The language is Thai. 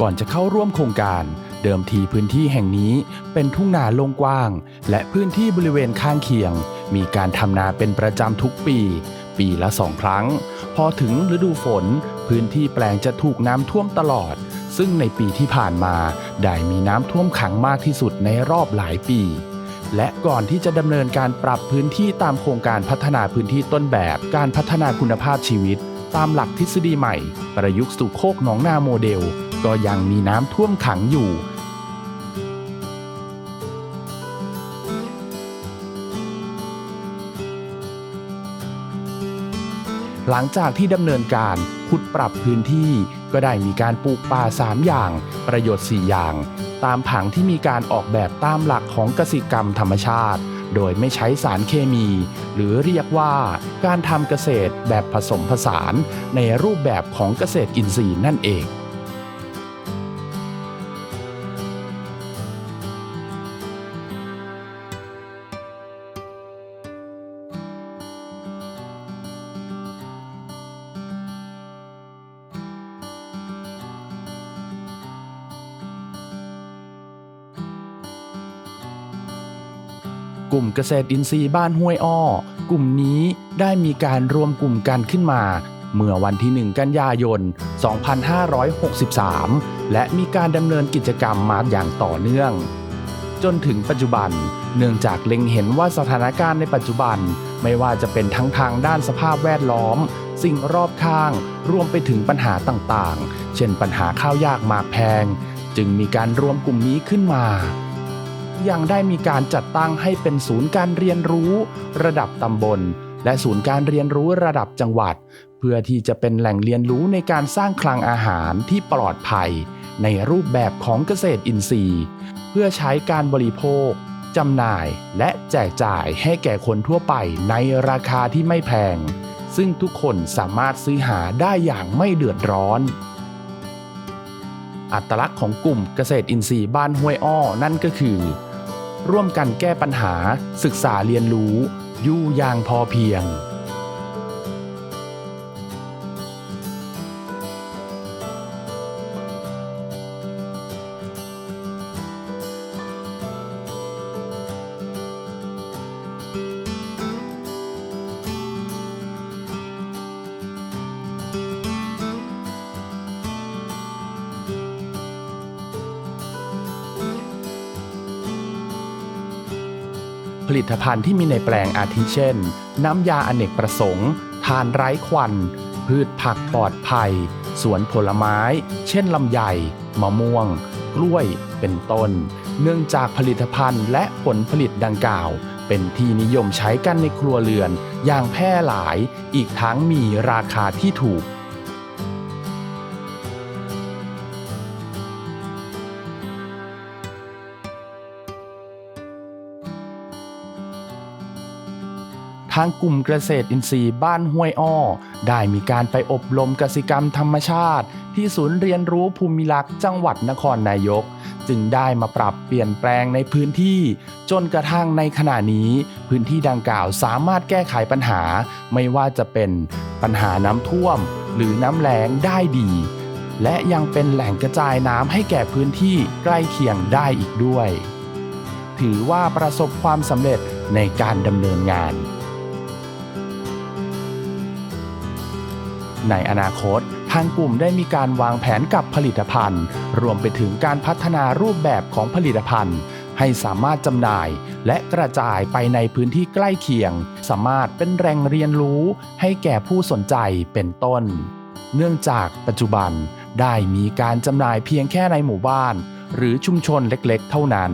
ก่อนจะเข้าร่วมโครงการ เดิมทีพื้นที่แห่งนี้เป็นทุ่งนาโล่งกว้าง และพื้นที่บริเวณข้างเคียง มีการทำนาเป็นประจำทุกปี ปีละสองครั้ง พอถึงฤดูฝน พื้นที่แปลงจะถูกน้ำท่วมตลอด ซึ่งในปีที่ผ่านมา ได้มีน้ำท่วมขังมากที่สุดในรอบหลายปีและก่อนที่จะดำเนินการปรับพื้นที่ตามโครงการพัฒนาพื้นที่ต้นแบบ การพัฒนาคุณภาพชีวิต ตามหลักทฤษฎีใหม่ ประยุกต์สู่โคกหนองนาโมเดล ก็ยังมีน้ำท่วมขังอยู่ หลังจากที่ดำเนินการขุดปรับพื้นที่ก็ได้มีการปลูกป่า 3 อย่าง ประโยชน์ 4 อย่าง ตามผังที่มีการออกแบบตามหลักของกสิกรรมธรรมชาติ โดยไม่ใช้สารเคมี หรือเรียกว่าการทำเกษตรแบบผสมผสานในรูปแบบของเกษตรอินทรีย์นั่นเอง ลุ่มเกษตรอินทรีย์บ้านห้วยอ้อ กลุ่มนี้ได้มีการรวมกลุ่มกันขึ้นมา เมื่อวันที่ 1 กันยายน 2563 และมีการดำเนินกิจกรรมมาอย่างต่อเนื่อง จนถึงปัจจุบัน เนื่องจากเล็งเห็นว่าสถานการณ์ในปัจจุบัน ไม่ว่าจะเป็นทั้งทางด้านสภาพแวดล้อม สิ่งรอบข้าง รวมไปถึงปัญหาต่างๆ เช่นปัญหาข้าวยากหมากแพง จึงมีการรวมกลุ่มนี้ขึ้นมา ยังได้มีการจัดตั้งให้เป็นศูนย์การเรียนรู้ ระดับตำบล และศูนย์การเรียนรู้ระดับจังหวัด เพื่อที่จะเป็นแหล่งเรียนรู้ในการสร้างคลังอาหารที่ปลอดภัย ในรูปแบบของเกษตรอินทรีย์ เพื่อใช้การบริโภคจำหน่ายและแจกจ่ายให้แก่คนทั่วไปในราคาที่ไม่แพง ซึ่งทุกคนสามารถซื้อหาได้อย่างไม่เดือดร้อน อัตลักษณ์ของกลุ่มเกษตรอินทรีย์บ้านห้วยอ้อนั่นก็คือ ร่วมกันแก้ปัญหา ศึกษาเรียนรู้ อยู่อย่างพอเพียง ผลิตภัณฑ์ที่มีในแปลงอาทิเช่น น้ำยาอเนกประสงค์ ทานไร้ควัน พืชผักปลอดภัย สวนผลไม้ เช่นลำไย มะม่วง กล้วย เป็นต้น เนื่องจากผลิตภัณฑ์และผลผลิตดังกล่าว เป็นที่นิยมใช้กันในครัวเรือน อย่างแพร่หลาย อีกทั้งมีราคาที่ถูก ทางกลุ่มเกษตรอินทรีย์บ้านห้วยอ้อ ได้มีการไปอบรมกสิกรรมธรรมชาติ ที่ศูนย์เรียนรู้ภูมิลักษ์จังหวัดนครนายก จึงได้มาปรับเปลี่ยนแปลงในพื้นที่ จนกระทั่งในขณะนี้ พื้นที่ดังกล่าวสามารถแก้ไขปัญหา ไม่ว่าจะเป็นปัญหาน้ำท่วม หรือน้ำแล้งได้ดี และยังเป็นแหล่งกระจายน้ำให้แก่พื้นที่ใกล้เคียงได้อีกด้วย ถือว่าประสบความสำเร็จในการดำเนินงาน ในอนาคต ทางกลุ่มได้มีการวางแผนกับผลิตภัณฑ์ รวมไปถึงการพัฒนารูปแบบของผลิตภัณฑ์ ให้สามารถจำหน่าย และกระจายไปในพื้นที่ใกล้เคียง สามารถเป็นแหล่งเรียนรู้ ให้แก่ผู้สนใจเป็นต้น เนื่องจากปัจจุบันได้มีการจำหน่ายเพียงแค่ในหมู่บ้าน หรือชุมชนเล็กๆ เท่านั้น